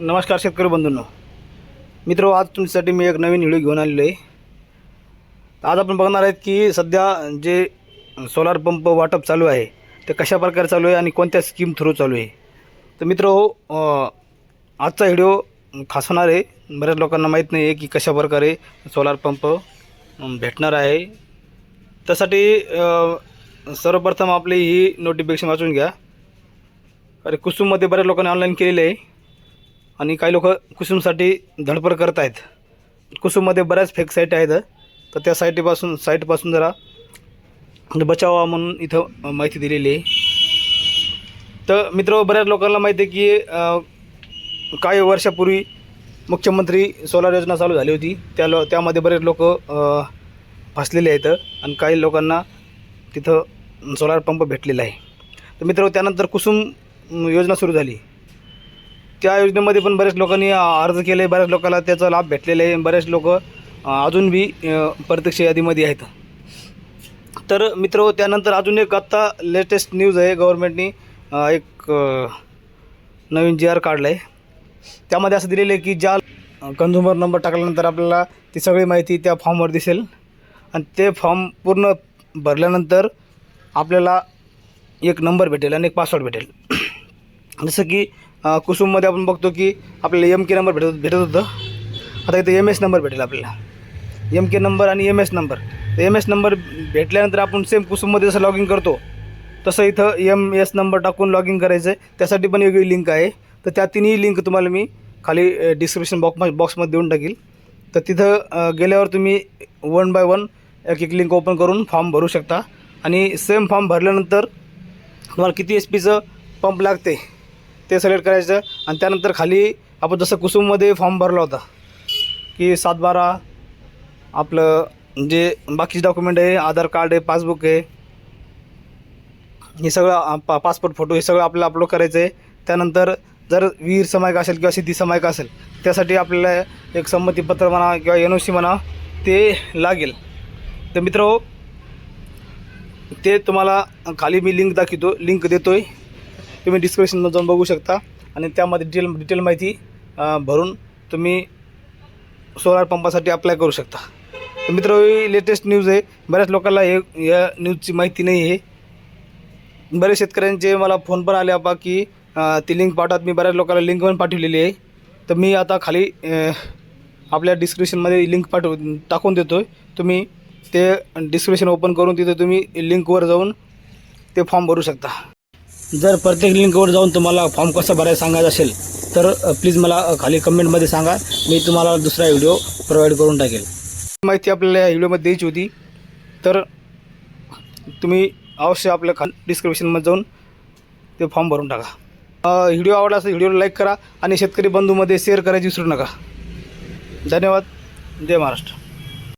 नमस्कार शेतकरी बंधूंनो. मित्र आज तुमच्यासाठी मी एक नवीन व्हिडिओ घेऊन आलेलो आहे. आज आपण बघणार आहेत की सध्या जे सोलार पंप वाटप चालू आहे ते कशा प्रकारे चालू आहे आणि कोणत्या स्कीम थ्रू चालू आहे. तर मित्र आजचा व्हिडिओ खास होणार आहे. बऱ्याच लोकांना माहीत नाही आहे की कशा प्रकारे सोलार पंप भेटणार आहे. त्यासाठी सर्वप्रथम आपली ही नोटिफिकेशन वाचून घ्या. अरे कुसुममध्ये बऱ्याच लोकांनी ऑनलाईन केलेली आहे. आणि काही लोक कुसुमसाठी धडपड करत आहेत. कुसुममध्ये बऱ्याच फेक साईट आहेत. तर त्या साईटीपासून साईटपासून जरा म्हणजे बचावा म्हणून इथं माहिती दिलेली आहे. तर मित्र बऱ्याच लोकांना माहिती आहे की काही वर्षापूर्वी मुख्यमंत्री सोलार योजना चालू झाली होती. त्या लो त्यामध्ये बरेच लोक फसलेले आहेत आणि काही लोकांना तिथं सोलार पंप भेटलेला आहे. तर मित्र त्यानंतर कुसुम योजना सुरू झाली. त्या योजनेमध्ये पण बऱ्याच लोकांनी अर्ज केले बऱ्याच लोकांना त्याचा लाभ भेटलेला आहे. बरेच लोक अजून बी प्रत्यक्ष यादीमध्ये आहेत. तर मित्र त्यानंतर अजून एक आत्ता लेटेस्ट न्यूज आहे. गव्हर्मेंटनी एक नवीन जी आर काढलं आहे त्यामध्ये असं दिलेलं आहे की ज्या कन्झ्युमर नंबर टाकल्यानंतर आपल्याला ती सगळी माहिती त्या फॉर्मवर दिसेल. आणि ते फॉर्म पूर्ण भरल्यानंतर आपल्याला एक नंबर भेटेल आणि एक पासवर्ड भेटेल. जसं की कुसुममध्ये आपण बघतो की आपल्याला एम के नंबर भेटत भेटत होतं. आता इथं एम एस नंबर भेटेल आपल्याला. एम के नंबर आणि एम एस नंबर तर एम एस नंबर भेटल्यानंतर आपण सेम कुसुममध्ये जसं लॉग इन करतो तसं इथं एम एस नंबर टाकून लॉग इन करायचं आहे त्यासाठी पण वेगळी लिंक आहे. तर त्या तिन्ही लिंक तुम्हाला मी खाली डिस्क्रिप्शन बॉक्स बॉक्समध्ये देऊन टाकील. तर तिथं गेल्यावर तुम्ही वन बाय वन एक एक लिंक ओपन करून फॉर्म भरू शकता. आणि सेम फॉर्म भरल्यानंतर तुम्हाला किती एच पीचं पंप लागते ते सिलेक्ट करायचं आणि त्यानंतर खाली आपण जसं कुसुममध्ये फॉर्म भरला होता की सात बारा आपलं जे बाकीचे डॉक्युमेंट आहे आधार कार्ड आहे पासबुक आहे हे सगळं पा पासपोर्ट फोटो हे सगळं आपल्याला अपलोड करायचं आहे त्यानंतर जर वीर समायक असेल किंवा सिद्धी समायक असेल त्यासाठी आपल्याला एक संमतीपत्र म्हणा किंवा एन ओ सी म्हणा ते लागेल. तर मित्र ते तुम्हाला खाली मी लिंक दाखवतो लिंक देतो आहे तुम्ही डिस्क्रिप्शनमध्ये जाऊन बघू शकता. आणि त्यामध्ये डिटेल डिटेल माहिती भरून तुम्ही सोलार पंपासाठी अप्लाय करू शकता. मित्र ही लेटेस्ट न्यूज आहे. बऱ्याच लोकांना हे या न्यूजची माहिती नाही आहे. बरेच शेतकऱ्यांचे मला फोन पण आले आपा की ती लिंक पाठवत. मी बऱ्याच लोकांना लिंक पण पाठवलेली आहे. तर मी आता खाली आपल्या डिस्क्रिप्शनमध्ये लिंक पाठव टाकून देतो आहे तुम्ही ते डिस्क्रिप्शन ओपन करून तिथे तुम्ही लिंकवर जाऊन ते फॉर्म भरू शकता. जर प्रत्येक लिंकवर जाऊन तुम्हाला फॉर्म कसा भरायचा सांगायचा असेल तर प्लीज मला खाली कमेंटमध्ये सांगा. मी तुम्हाला दुसरा व्हिडिओ प्रोव्हाइड करून टाकेल. माहिती आपल्याला या व्हिडिओमध्ये द्यायची होती. तर तुम्ही अवश्य आपल्या खा डिस्क्रिप्शनमध्ये जाऊन ते फॉर्म भरून टाका. व्हिडिओ आवडला असेल व्हिडिओला लाईक करा आणि शेतकरी बंधूमध्ये शेअर करायची विसरू नका. धन्यवाद. जय महाराष्ट्र.